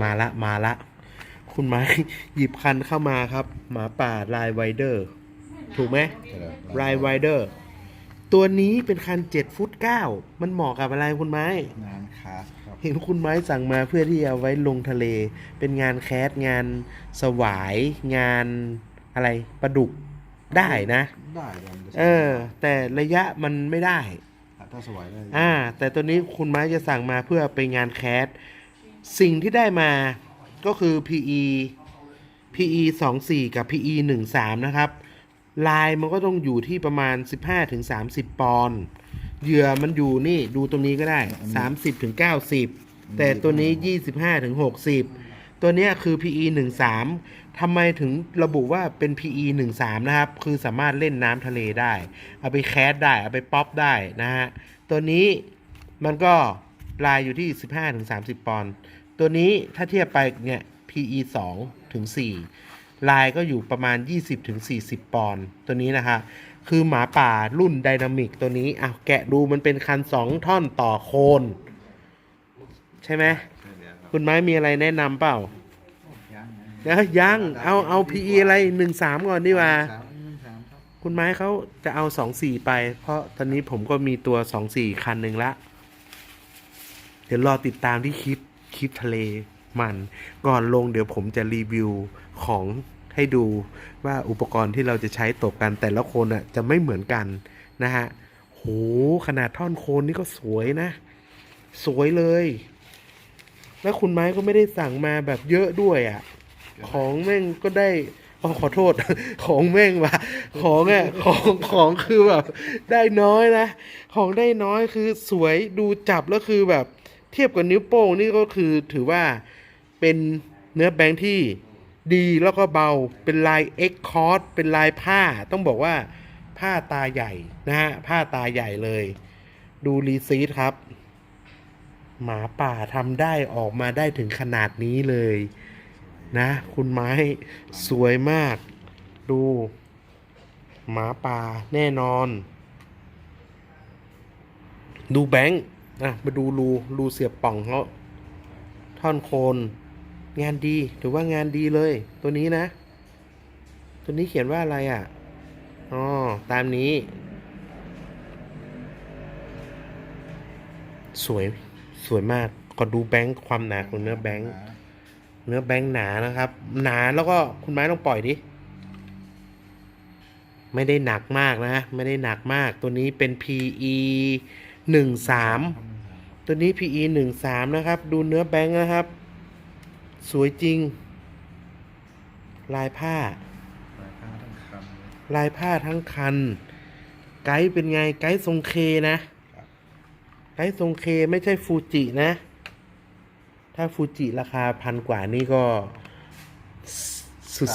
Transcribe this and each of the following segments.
มาละมาละ คุณไม้หยิบคันเข้ามาครับ หมาป่าลายไวเดอร์ ถูกไหมลายไวเดอร์ ตัวนี้เป็นคัน7ฟุต9มันเหมาะกับอะไรคุณไม้ งานคาสครับเห็นคุณไม้สั่งมาเพื่อที่เอาไว้ลงทะเล เป็นงานแคสงานสวาย งานอะไรประดุกได้นะ ได้เลยมันจะเออ แต่ระยะมันไม่ได้ ถ้าสวยได้ อ่า แต่ตัวนี้คุณไม้จะสั่งมาเพื่อไปงานแคส สิ่งที่ได้มาก็คือ PE PE 2 4 กับ PE 1 3 นะครับ ลายมันก็ต้องอยู่ที่ประมาณ 15-30 ปอนด์เหยื่อมันอยู่นี่ดูตรงนี้ก็ได้ 30-90 แต่ตัวนี้ 25-60 ตัวนี้คือ PE 1 3ทำไมถึงระบุว่าเป็น PE 1 3นะครับ คือสามารถเล่นน้ำทะเลได้ เอาไปแคสได้ เอาไปป๊อปได้นะฮะ ตัวนี้มันก็ ลายอยู่ที่ 15-30 ปอนด์ตัวนี้ถ้าเทียบไปเนี่ย PE 2ถึง4ลายก็อยู่ประมาณ 20ถึง40 ปอนด์ตัวนี้นะคะ คือหมาป่ารุ่นไดนามิกตัวนี้อะแกะดูมันเป็นคัน 2 ท่อนต่อโคน ใช่ไหมใช่แล้วครับคุณไม้มีอะไรแนะนำเปล่ายังนะเดี๋ยวยังเอาเอา PE อะไร13ก่อนดีกว่าสามหนึ่งสามครับคุณไม้เขาจะเอา24ไป เพราะตอนนี้ผมก็มีตัว24คันหนึ่งละเดี๋ยวรอติดตามที่คลิปคลิปทะเลมัน ก่อนลงเดี๋ยวผมจะรีวิวของให้ดูว่าอุปกรณ์ที่เราจะใช้ตกกันแต่ละคนอะจะไม่เหมือนกันนะฮะโหขนาดท่อนโคนนี่ก็สวยนะ สวยเลย แล้วคุณไม้ก็ไม่ได้สั่งมาแบบเยอะด้วยอะ ของแม่งก็ได้อ๋อขอโทษ ของแม่งว่ะของอะของของคือแบบ ได้น้อยนะ ของได้น้อยคือสวยดูจับแล้วคือแบบ เทียบกับนิ้วโป้งนี่ก็คือถือว่าเป็นเนื้อแบงค์ที่ดีแล้วก็เบาเป็นลายเอ็กคอร์ดเป็นลายผ้า ต้องบอกว่าผ้าตาใหญ่นะฮะผ้าตาใหญ่เลย ดูรีซีทครับ หมาป่าทำได้ออกมาได้ถึงขนาดนี้เลยนะ คุณไม้สวยมาก ดู หมาป่าแน่นอน ดูแบงค์ อะมาดูรูรูเสียบป่องเขาท่อนโคน งานดีถือว่างานดีเลย ตัวนี้นะ ตัวนี้เขียนว่าอะไรอะอ๋อตามนี้ สวยสวยมากก็ดูแบงค์ความหนาของเนื้อแบงค์เนื้อแบงค์หนานะครับ หนาแล้วก็คุณไม้ต้องปล่อยดิไม่ได้หนักมากนะ ไม่ได้หนักมากตัวนี้เป็น PE หนึ่งสาม ตัวนี้ PE หนึ่งสามนะครับ ดูเนื้อแบงค์นะครับ สวยจริง ลายผ้าราคาทั้งคำเลยลายผ้าทั้งคัน ไกด์เป็นไง ไกด์ทรงเคนะ ไกด์ทรงเคไม่ใช่ฟูจินะ ถ้าฟูจิราคาพันกว่านี่ก็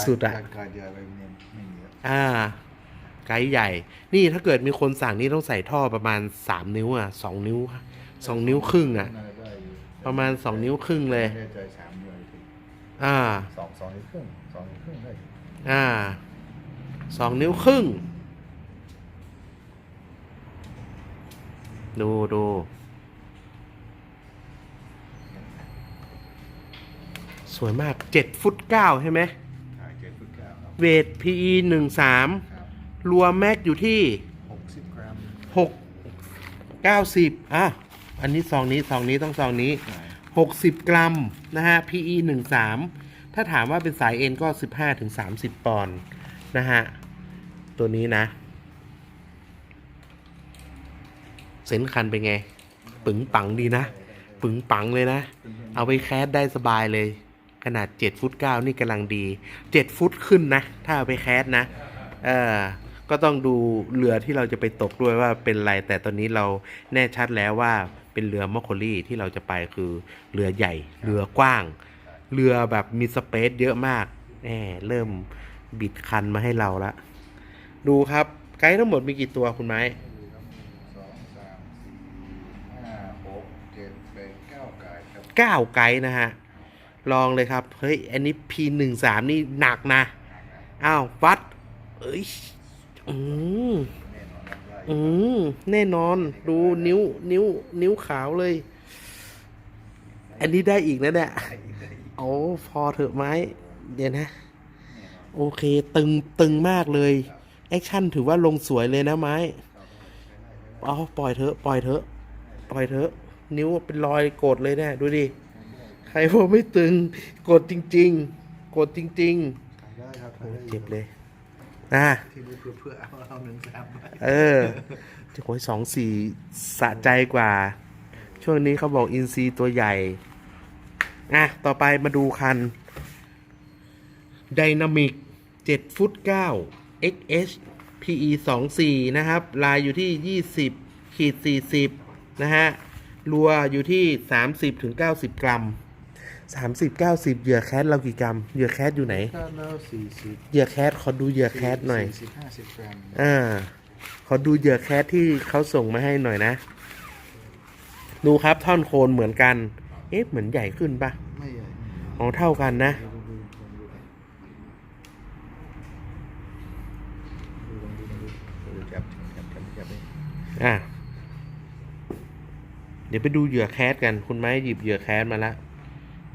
สุดๆอะกายเดียวไปเนี่ยไม่เยอะอ่า ไกด์ใหญ่ นี่ถ้าเกิดมีคนสั่งนี่ต้องใส่ท่อประมาณสามนิ้วอะสองนิ้ว สองนิ้วครึ่งอะ น่าจะได้อยู่ประมาณสองนิ้วครึ่งเลย ไม่แน่ใจสามเดือนถึงอ่า สองสองนิ้วครึ่งสองนิ้วครึ่งได้อยู่อ่า สองนิ้วครึ่ง ดูดู สวยมากเจ็ดฟุตเก้าใช่ไหมขายเจ็ดฟุตเก้าครับเวท PE หนึ่งสามครับรวมแม็กอยู่ที่หกสิบกรัมหกเก้าสิบอะ อันนี้ซองนี้ซองนี้ต้องซองนี้ใช่หกสิบกรัมนะฮะ PE หนึ่งสามถ้าถามว่าเป็นสายเอ็นก็สิบห้าถึงสามสิบปอนด์นะฮะ ตัวนี้นะเส้นคันเป็นไง ปึงปังดีนะ ปึงปังเลยนะ เอาไปแคสได้สบายเลย ขนาด 7 ฟุต 9 นี่กำลังดี 7 ฟุตขึ้นนะ ถ้าเอาไปแคสนะ เออก็ต้องดูเรือที่เราจะไปตกด้วยว่าเป็นไร แต่ตอนนี้เราแน่ชัดแล้วว่า เป็นเรือมอคโคลี่ที่เราจะไปคือเรือใหญ่ เรือกว้าง เรือแบบมีสเปซเยอะมากแหมเริ่มบิดคันมาให้เราละ ดูครับไกด์ทั้งหมดมีกี่ตัวคุณไม้สองสามสี่ห้าหกเจ็ดแปดเก้ากายครับเก้าไกด์นะฮะ ลองเลยครับ เฮ้ย อันนี้ P หนึ่งสามนี่หนักนะ อ้าว วัด เอ้ยอืม อืมแน่นอนดูนิ้ว นิ้ว นิ้วขาวเลย อันนี้ได้อีกนะเนี่ยโอ้พอเถอะไหมเดี๋ยวนะ โอเค ตึงตึงมากเลย แอคชั่นถือว่าลงสวยเลยนะไม้เอาปล่อยเถอะปล่อยเถอะปล่อยเถอะ นิ้วเป็นรอยกดเลยเนี่ยดูดิใครว่าไม่ตึงกดจริง ๆ กดจริงๆโอ้เจ็บเลย อะที่มือเพื่อเพื่อเอาเอาหนึ่งสามเออจะโอ้ยสองสี่สะใจกว่า ช่วงนี้เขาบอกอินซีตัวใหญ่ อะ ต่อไปมาดูคัน Dynamic 7ฟุต9 XH PE 2 4นะครับ ลายอยู่ที่ 20ขีด40 นะฮะ รัวอยู่ที่ 30ถึง90 สามสิบเก้าสิบเหยื่อแคทเรากี่กรัมเหยื่อแคทอยู่ไหนเหยื่อแคทขอดูเหยื่อแคทหน่อย สี่าอ่า ขอดูเหยื่อแคทที่เขาส่งมาให้หน่อยนะ ดูครับท่อนโคนเหมือนกัน เอ๊ะเหมือนใหญ่ขึ้นปะไม่ใหญ่อ๋อเท่ากันนะอะเดี๋ยวไปดูเหยื่อแคทกัน คุณไม้หยิบเหยื่อแคทมาละ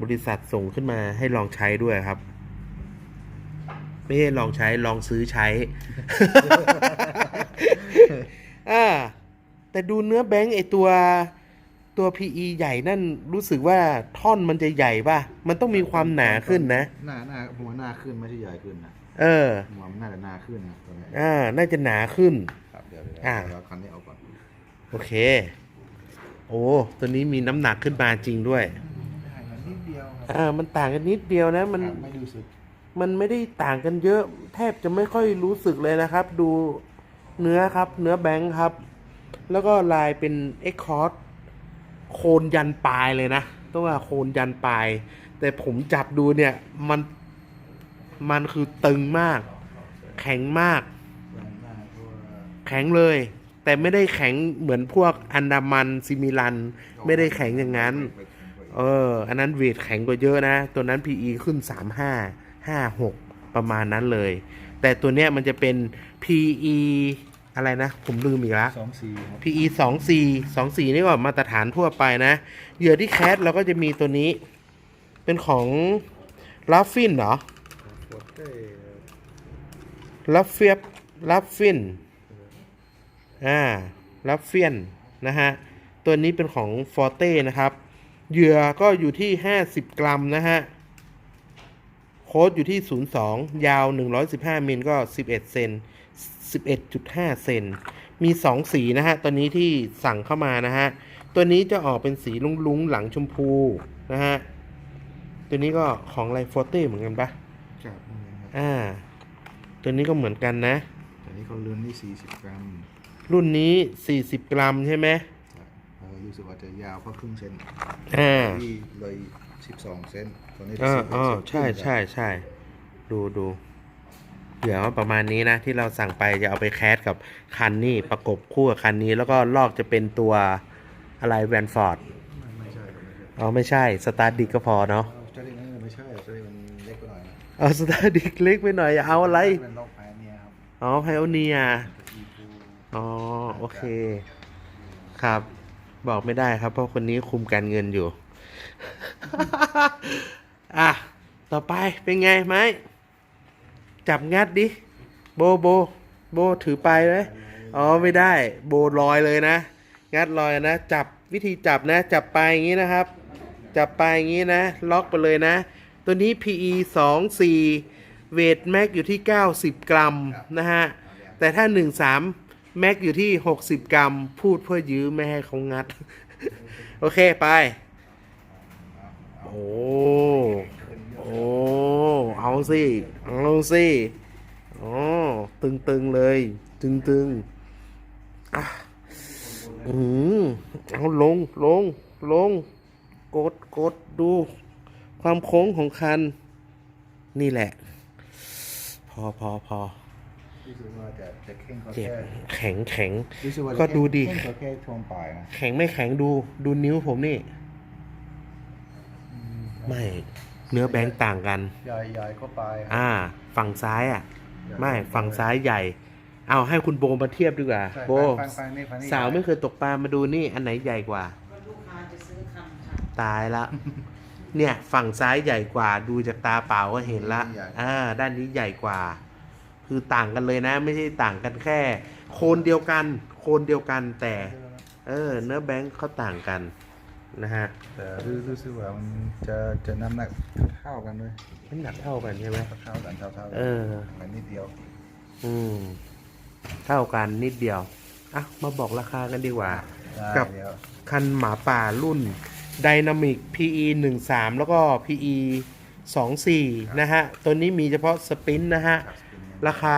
บริษัทส่งขึ้นมาให้ลองใช้ด้วยครับ ไม่ใช่ลองใช้ลองซื้อใช้ อ่า แต่ดูเนื้อแบงค์ไอตัวตัว PE ใหญ่นั่นรู้สึกว่าท่อนมันจะใหญ่ป่ะ มันต้องมีความหนาขึ้นนะ หน้าหน้าหัวหน้าขึ้นไม่ใช่ใหญ่ขึ้นนะ เออ หัวมันน่าจะหน้าขึ้นนะตอนนี้อ่า น่าจะหนาขึ้น ครับเดี๋ยวเดี๋ยวอ่า เดี๋ยวคันนี้เอาก่อน โอเค โอ้ ตัวนี้มีน้ำหนักขึ้นมาจริงด้วยได้มันนิ ดเดียวครับอ่ามันต่างกันนิดเดียวนะ มันครับไม่รู้สึกมันไม่ได้ต่างกันเยอะ แทบจะไม่ค่อยรู้สึกเลยนะครับ ดูเนื้อครับ เนื้อแบงค์ครับ แล้วก็ลายเป็นเอ็กคอร์ดโคนยันปลายเลยนะต้องว่าโคนยันปลาย แต่ผมจับดูเนี่ยมันมันคือตึงมาก แข็งมากหน้าตัวแข็งเลย แต่ไม่ได้แข็งเหมือนพวกอันดามันซิมิลัน ไม่ได้แข็งอย่างนั้น เออ อันนั้นเวทแข็งกว่าเยอะนะ ตัวนั้น PE ขึ้น 35 56 ประมาณนั้นเลย แต่ตัวเนี้ยมันจะเป็น PE อะไรนะ ผมลืมอีกแล้วสองสี่ครับ PE 2 4 2 4 นี่ก็มาตรฐานทั่วไปนะ เหยื่อที่แคสเราก็จะมีตัวนี้ เป็นของลัฟฟินเหรอโคตรเท่ลัฟเฟียบลัฟฟิน อ่าลัฟเฟียน นะฮะ ตัวนี้เป็นของฟอร์เต้นะครับ เหยื่อก็อยู่ที่ 50 กรัมนะฮะ โค้ดอยู่ที่ 02 ยาว 115มิลก็ 11 เซน 11.5 เซน มี 2 สีนะฮะ ตัวนี้ที่สั่งเข้ามานะฮะ ตัวนี้จะออกเป็นสีลุงๆ หลังชมพูนะฮะ ตัวนี้ก็ของไลฟอร์เต้เหมือนกันปะจับนี่ครับอ่า ตัวนี้ก็เหมือนกันนะอันนี้เขาเลื่อนที่สี่สิบกรัม รุ่นนี้ 40 กรัมใช่ไหมเออ รู้สึกว่าจะยาวเพราะครึ่งเซนอ่าที่เลยสิบสองเซนตอนนี้อ่าสิบเอ็ดอ๋อเซนใช่ใช่ใช่ดูดูเดี๋ยวประมาณนี้นะ ที่เราสั่งไปจะเอาไปแคสกับคันนี้ประกบคู่กับคันนี้ แล้วก็ลอกจะเป็นตัวอะไรแวนฟอร์ดไม่ไม่ใช่ไม่ใช่อ๋อไม่ใช่สตาร์ดิกก็พอเนาะเอาเจ้านี่ไม่ใช่เจ้านี่มันเล็กกว่าหน่อยนะเอาสตาร์ดิกเล็กไปหน่อยเอาอะไรเป็นล็อกแพนเนี่ยครับอ๋อไพโอเนียอีฟูอ๋อโอเคครับ บอกไม่ได้ครับ เพราะคนนี้คุมการเงินอยู่ อะ ต่อไปเป็นไงไหมจับงัดดิ โบโบ โบถือไปไหมอ๋อไม่ได้ โบลอยเลยนะ งัดลอยนะ จับวิธีจับนะ จับไปอย่างนี้นะครับ จับไปอย่างนี้นะ ล็อกไปเลยนะ ตัวนี้ PE 2 4เวทแม็กอยู่ที่ 90 กรัมนะฮะ แต่ถ้า 1 3 แม็กอยู่ที่ 60 กรัม พูดเพื่อยื้อไม่ให้เขางัด โอเคไป โอ้โอ้เอาสิเอาสิอ๋อตึงๆเลย ตึงๆอะอืมเอาลงลงลง กดกดดู ความโค้งของคัน นี่แหละ พอพอพอ รู้สึกว่าจะจะเข่งเขาเจ็บแค่แข็งแข็ง รู้สึกว่าจะก็ดูดิ เข่งเขาแค่ช่วงปลายนะแข็งไม่แข็งดู ดูนิ้วผมนี่ไม่ เนื้อแบงค์ต่างกัน ใหญ่ใหญ่ก็ปลายอ่า ฝั่งซ้ายอะ ไม่ ฝั่งซ้ายใหญ่ เอาให้คุณโบมาเทียบดีกว่า ใช่โบ ฟังฟังนี่ฟังนี่สาวไม่เคยตกปลามาดูนี่ อันไหนใหญ่กว่า ก็ลูกค้าจะซื้อคำค่ะ ตายละ เนี่ย ฝั่งซ้ายใหญ่กว่า ดูจากตาเปล่าก็เห็นละใหญ่อ่า ด้านนี้ใหญ่กว่า คือต่างกันเลยนะ ไม่ใช่ต่างกันแค่ โคนเดียวกัน โคนเดียวกันแต่ เออ เนื้อแบงค์เขาต่างกันนะฮะแต่รู้รู้สึกว่ามันจะจะน้ำหนักเท่ากันด้วยน้ำหนักเท่ากันใช่ไหมเท่ากันเท่าเท่ากัเออมันนิดเดียว อืมเท่ากันนิดเดียวอะมาบอกราคากันดีกว่าได้กับเดี๋ยวคันหมาป่ารุ่น Dynamic PE 1 3แล้วก็ PE 2 4นะฮะ ตัวนี้มีเฉพาะสปินนะฮะค รับเป็นไงราคา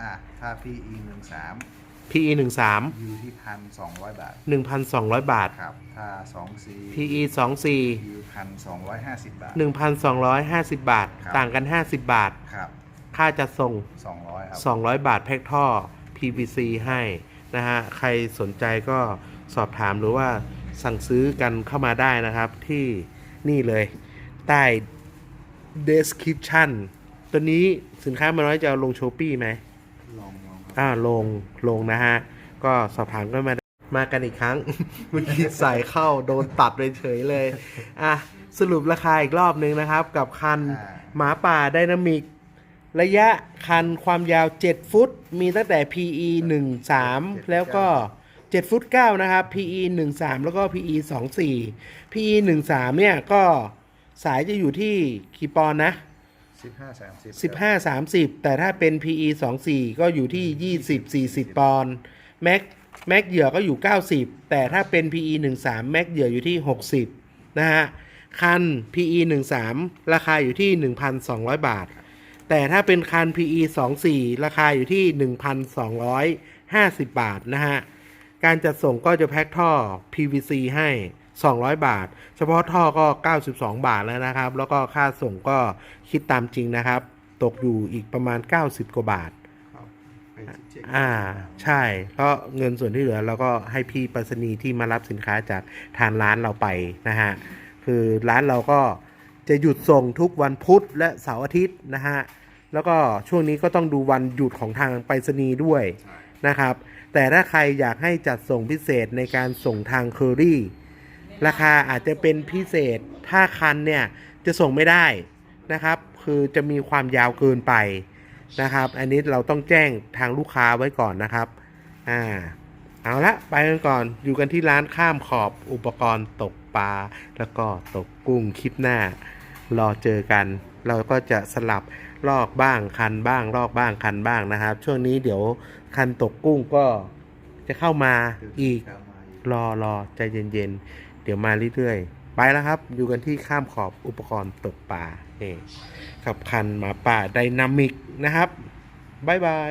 อะถ้าพี่อีหนึ่งสาม PE 1 3 อยู่ที่พันสองร้อยบาท1,200 บาท ครับ ถ้าสองสี่ PE 2 4 อยู่พันสองร้อยห้าสิบบาท 1,250 บาท ครับ ต่างกัน 50 บาท ครับค่าจัดส่ง สองร้อยครับ 200 บาทแพ็คท่อ PVC ให้นะฮะ ใครสนใจก็สอบถามหรือว่าสั่งซื้อกันเข้ามาได้นะครับที่นี่เลย ใต้ description ตัวนี้ สินค้ามาน้อยจะเอาลงโชปี้ไหมลองลองครับอ่าลงลงนะฮะ ก็สอบถามกันมามากันอีกครั้ง เมื่อกี้ใส่เข้าโดนตัดไปเฉยเลย อะ สรุปราคาอีกรอบหนึ่งนะครับ กับคันอ่าหมาป่าไดนามิก ระยะคันความยาว 7 ฟุต มีตั้งแต่ PE 1 3 แล้วก็ 7 ฟุต 9 นะครับ PE 1 3 แล้วก็ PE 2 4 PE 1 3เนี่ยก็สายจะอยู่ที่กี่ปอนด์นะ สิบห้าสามสิบ15 30 แต่ถ้าเป็น PE 2 4 ก็อยู่ที่ 20 40 ปอนด์แม็กแม็กเหยื่อก็อยู่ 90 แต่ถ้าเป็น PE 1 3แม็กเหยื่ออยู่ที่ 60 นะฮะ คัน PE 1 3ราคาอยู่ที่ 1,200 บาท แต่ถ้าเป็นคัน PE 2 4ราคาอยู่ที่ 1,250 บาทนะฮะ การจัดส่งก็จะแพ็คท่อ PVC ให้ 200 บาท เฉพาะท่อก็ 92 บาทแล้วนะครับ แล้วก็ค่าส่งก็คิดตามจริงนะครับ ตกอยู่อีกประมาณ 90 กว่าบาท ครับไปสิบเจ็ดอ่า ใช่เพราะเงินส่วนที่เหลือเราก็ให้พี่ไปรษณีย์ที่มารับสินค้าจากทางร้านเราไปนะฮะ คือร้านเราก็จะหยุดส่งทุกวันพุธและเสาร์อาทิตย์นะฮะ แล้วก็ช่วงนี้ก็ต้องดูวันหยุดของทางไปรษณีย์ด้วยใช่นะครับ แต่ถ้าใครอยากให้จัดส่งพิเศษในการส่งทางเคอรี่ ราคาอาจจะเป็นพิเศษถ้าคันเนี่ยจะส่งไม่ได้นะครับ คือจะมีความยาวเกินไปนะครับ อันนี้เราต้องแจ้งทางลูกค้าไว้ก่อนนะครับอ่าเอาละไปกันก่อนอยู่กันที่ร้านข้ามขอบอุปกรณ์ตกปลาแล้วก็ตกกุ้งคลิปหน้า รอเจอกัน เราก็จะสลับลอกบ้างคันบ้างลอกบ้างคันบ้างนะครับ ช่วงนี้เดี๋ยวคันตกกุ้งก็จะเข้ามาอีกตามมาอีกรอรอใจเย็นๆ เดี๋ยวมาเรื่อยๆ ไปแล้วครับ อยู่กันที่ข้ามขอบอุปกรณ์ตกปลาเองกับคันหมาป่าไดนามิกนะครับ บ๊ายบาย